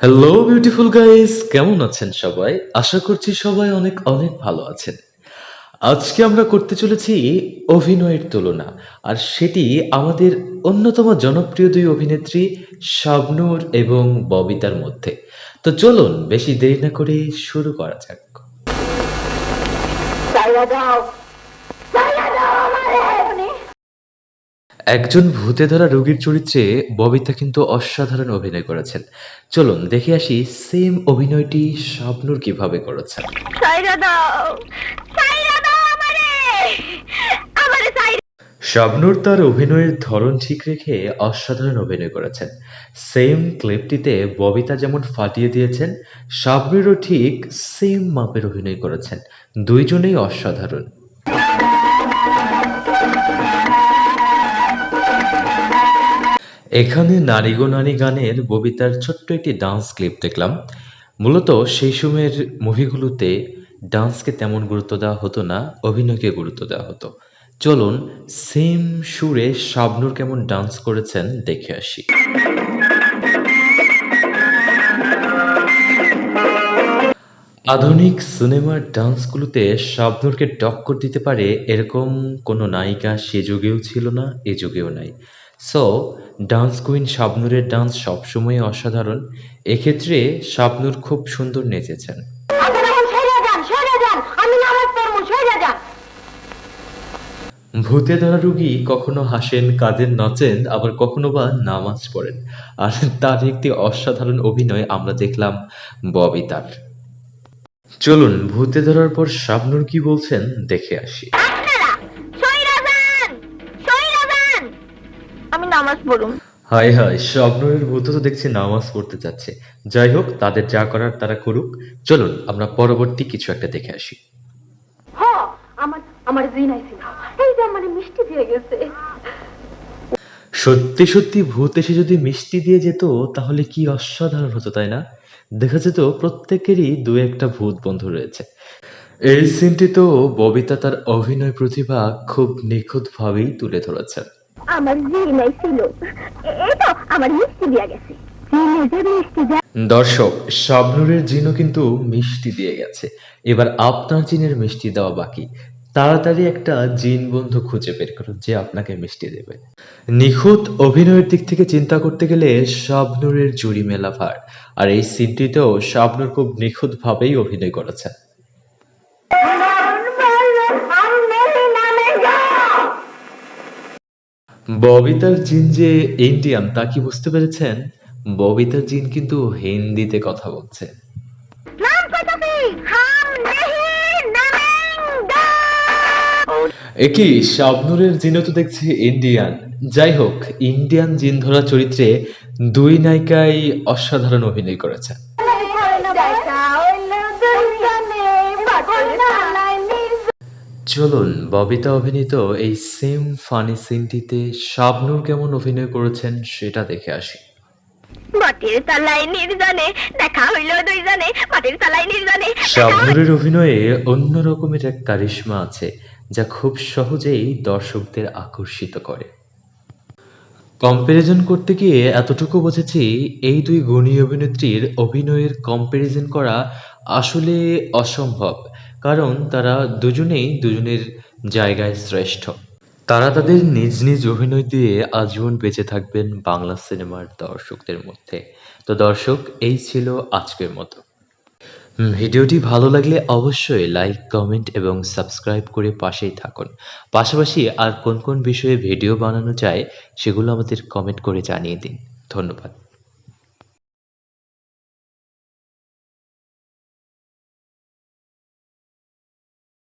Hello beautiful guys কেমন আছেন সবাই? আশা করছি সবাই অনেক অনেক ভালো আছেন। আজকে আমরা করতে চলেছি অভিনয়ের তুলনা, আর সেটি আমাদের অন্যতম জনপ্রিয় দুই অভিনেত্রী শাবনূর এবং ববিতার মধ্যে। তো চলুন, বেশি দেরি না করে শুরু করা যাক। দাও একজন ভূতে ধরা রোগীর চরিত্রে ববিতা কিন্তু অসাধারণ অভিনয় করেছেন। চলুন দেখে আসি সেম অভিনয়টি শাবনূর কীভাবে করেছেন। শাবনূর তার অভিনয়ের ধরন ঠিক রেখে অসাধারণ অভিনয় করেছেন। সেম ক্লিপটিতে ববিতা যেমন ফাটিয়ে দিয়েছেন শাবনূরও ঠিক সেম মাপের অভিনয় করেছেন। দুইজনেই অসাধারণ। এখানে নারী গো নারী গানের ববিতার ছোট্ট একটি ডান্স ক্লিপ দেখলাম। মূলত সেই সময়ের মুভিগুলোতে ডান্সকে তেমন গুরুত্ব দেওয়া হতো না, অভিনয়কে গুরুত্ব দেওয়া হতো। চলুন সেম সুরে শাবনুর কেমন ডান্স করেছেন দেখে আসি। আধুনিক সিনেমার ডান্সগুলোতে শাবনূরকে টক্কর দিতে পারে এরকম কোনো নায়িকা সে যুগেও ছিল না, এ যুগেও নাই। সো ডান্স কুইন শাবনূরের ডান্স সবসময় অসাধারণ। এক্ষেত্রে শাবনূর খুব সুন্দর নেচেছেন। ভূতে ধরা রুগী কখনো হাসেন, কাঁদেন, নাচেন, আবার কখনো বা নামাজ পড়েন। আর তার একটি অসাধারণ অভিনয় আমরা দেখলাম ববিতার। চলুন, ভূতে ধরার পর শাবনুর কি বলছেন দেখে আসি। নামাজ পড়ুম হায় হায় শাবনূরের ভূত তো দেখছি নামাজ পড়তে যাচ্ছে। যাই হোক তাদের যা করার তারা করুক। চলুন আমরা পরবর্তী কিছু একটা দেখে আসি। হ আমার আমার জিন আইছিল এই যে আমার মিষ্টি দিয়ে গেছে। সত্যি সত্যি ভূত এসে যদি মিষ্টি দিয়ে যেত তাহলে কি অসাধারণ হতো তাই না? দেখা যেত প্রত্যেকেরই দু একটা ভূত বন্ধু রয়েছে। এই সিনটিতেও ববিতা তার অভিনয় প্রতিভা খুব নিখুঁতভাবেই তুলে ধরেছেন। আমার জিন আইছিল এই তো আমার মিষ্টি দিয়ে গেছে। জিনে যে মিষ্টি দেয়। দর্শক শাবনুরের জিনও কিন্তু মিষ্টি দিয়ে গেছে। এবার আপনার জিনের মিষ্টি দেওয়া বাকি। তাড়াতাড়ি একটা জিন বন্ধু খুঁজে বের করুন যে আপনাকে মিষ্টি দেবে। নিখুঁত অভিনয়ের দিক থেকে চিন্তা করতে গেলে শাবনুরের জুড়ি মেলা ভার। আর এই সিনটিতেও শাবনুর খুব নিখুঁত ভাবেই অভিনয় করেছেন। ববিতার জিন যে ইন্ডিয়ান তা কি বুঝতে পেরেছেন ববিতার জিন কিন্তু হিন্দিতে কথা বলছে একই শাবনুরের জিনও তো দেখছি ইন্ডিয়ান যাই হোক ইন্ডিয়ান জিন ধরা চরিত্রে দুই নায়িকাই অসাধারণ অভিনয় করেছে চলুন ববিতা অভিনীত এই সেম ফানি সিনটিতে শাবনুর কেমন অভিনয় করেছেন সেটা দেখে আসি। মাটির তলায় নির্জনে দেখা হইল দুইজনে মাটির তলায় নির্জনে শাবনুরের অভিনয়ে অন্য রকমের এক কারিশমা আছে যা খুব সহজেই দর্শকদের আকর্ষিত করে। কম্প্যারিজন করতে গিয়ে এতটুকু বুঝেছি এই দুই গুণী অভিনেত্রীর অভিনয়ের কম্প্যারিজন করা আসলে অসম্ভব। কারণ তারা দুজনেই দুজনের জায়গায় শ্রেষ্ঠ। তারা তাদের নিজ নিজ অভিনয় দিয়ে আজীবন বেঁচে থাকবেন বাংলা সিনেমার দর্শকদের মধ্যে। তো দর্শক, এই ছিল আজকের মতো। ভিডিওটি ভালো লাগলে অবশ্যই লাইক, কমেন্ট এবং সাবস্ক্রাইব করে পাশেই থাকুন। পাশাপাশি আর কোন কোন বিষয়ে ভিডিও বানানো যায় সেগুলো আমাদের কমেন্ট করে জানিয়ে দিন। ধন্যবাদ।